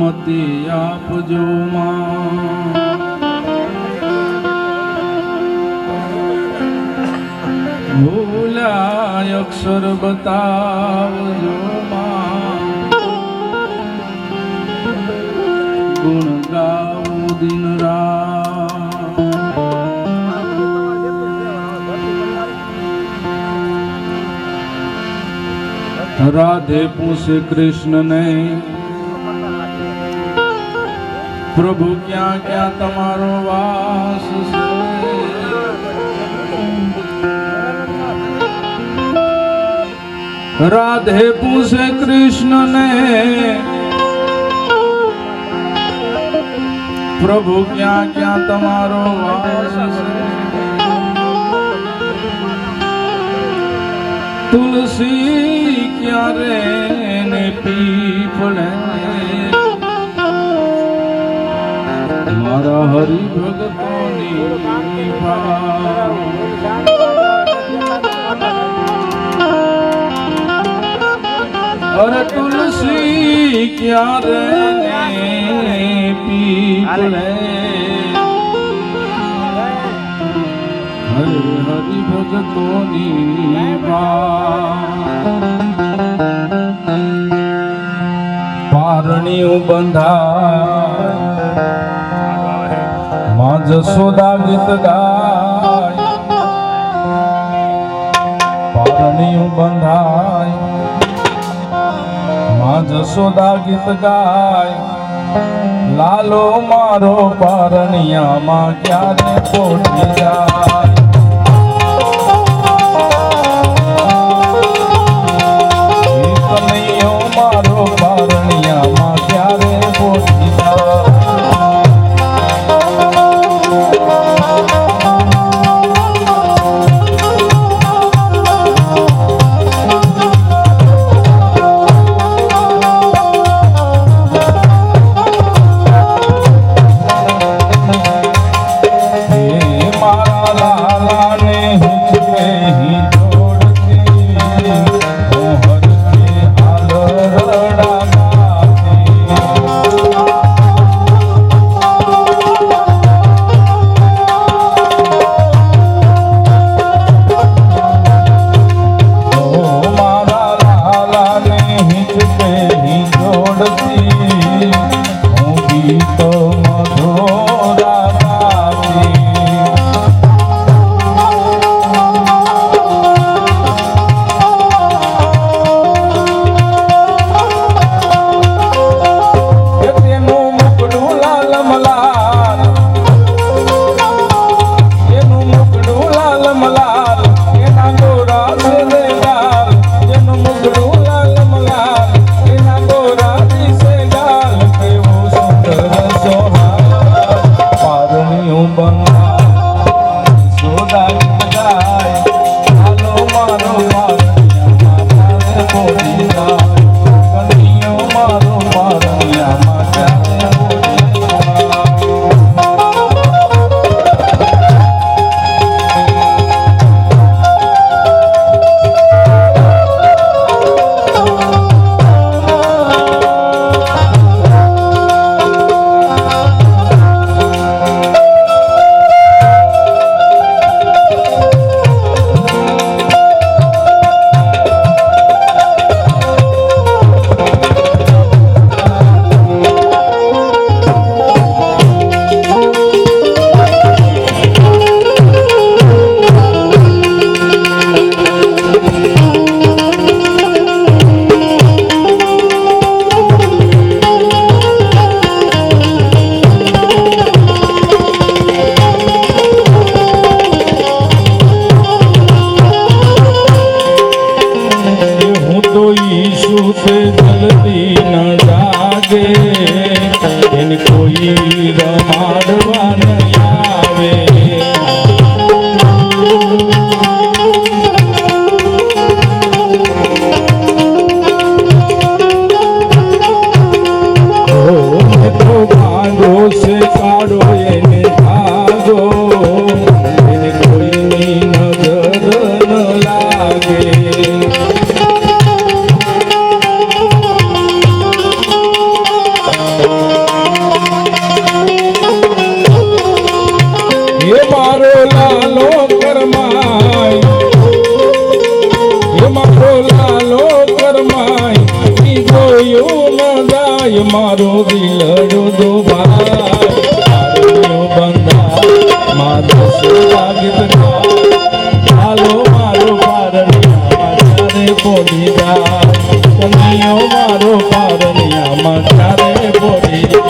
સન્મતિ આપજો માં ભૂલાય અક્ષર બતાવજો માં ગુણ ગાવું દિન રાત રાધે પૂછે કૃષ્ણને પ્રભુ ક્યાં ક્યાં તમારો વાસ છે રાધે પૂછે કૃષ્ણને પ્રભુ ક્યાં ક્યાં તમારો વાસ છે તુલસી ક્યારે ને પીપળે મારા હરિ ભગતોની. અરે તુલસી ક્યારે પીપળે હરે હરિ ભગતોની પારણીઓ બંધા માં જશોદા ગીત ગાય પારણીયું બંધાય. માં જશોદા ગીત ગાય. લાલો મારો પારણિયામાં ક્યારે પોટી જાય? ન આવે. મારો દિલડો દુભાઈ. બંધા મારો સ્વાગત હાલો, મારો પારણિયામાં બોલી જા કનિયો મારો પારણિયામાં તારે બોલી